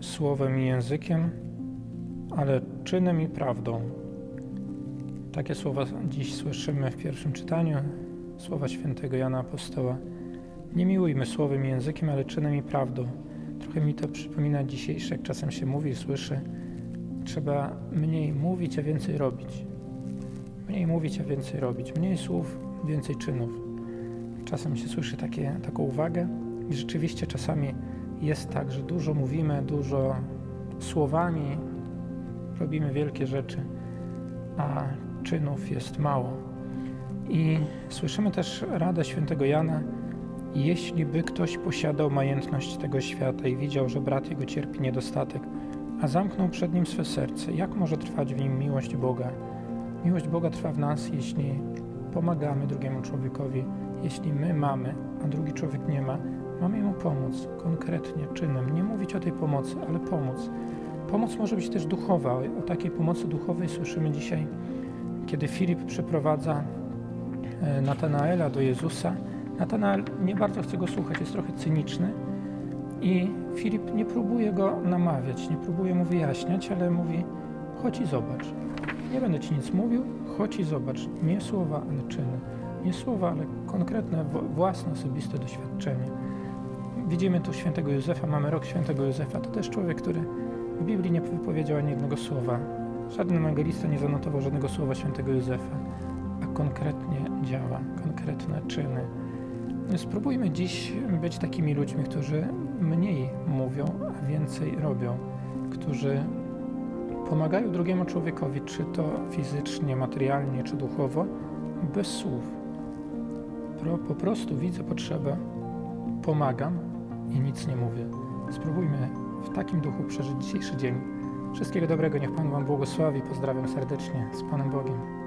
słowem i językiem, ale czynem i prawdą. Takie słowa dziś słyszymy w pierwszym czytaniu, słowa świętego Jana Apostoła. Nie miłujmy słowem i językiem, ale czynem i prawdą. Trochę mi to przypomina dzisiejsze, jak czasem się mówi słyszy. Trzeba mniej mówić, a więcej robić. Mniej mówić, a więcej robić. Mniej słów, więcej czynów. Czasem się słyszy takie, taką uwagę i rzeczywiście czasami jest tak, że dużo mówimy, dużo słowami robimy wielkie rzeczy, a czynów jest mało. I słyszymy też radę świętego Jana, jeśli by ktoś posiadał majętność tego świata i widział, że brat jego cierpi niedostatek, a zamknął przed nim swe serce, jak może trwać w nim miłość Boga? Miłość Boga trwa w nas, jeśli pomagamy drugiemu człowiekowi, jeśli my mamy, a drugi człowiek nie ma, mamy mu pomóc konkretnie, czynem. Nie mówić o tej pomocy, ale pomóc. Pomoc może być też duchowa. O takiej pomocy duchowej słyszymy dzisiaj, kiedy Filip przeprowadza e, Natanaela do Jezusa. Natanael nie bardzo chce go słuchać, jest trochę cyniczny i Filip nie próbuje go namawiać, nie próbuje mu wyjaśniać, ale mówi: chodź i zobacz. Nie będę ci nic mówił, chodź i zobacz. Nie słowa, ale czyny. Nie słowa, ale konkretne, własne, osobiste doświadczenie. Widzimy tu świętego Józefa, mamy rok świętego Józefa. To też człowiek, który w Biblii nie wypowiedział ani jednego słowa. Żaden ewangelista nie zanotował żadnego słowa świętego Józefa, a konkretnie działa, konkretne czyny. Spróbujmy dziś być takimi ludźmi, którzy mniej mówią, a więcej robią, którzy pomagają drugiemu człowiekowi, czy to fizycznie, materialnie, czy duchowo, bez słów. Po prostu widzę potrzebę, pomagam i nic nie mówię. Spróbujmy w takim duchu przeżyć dzisiejszy dzień. Wszystkiego dobrego, niech Pan Wam błogosławi. Pozdrawiam serdecznie z Panem Bogiem.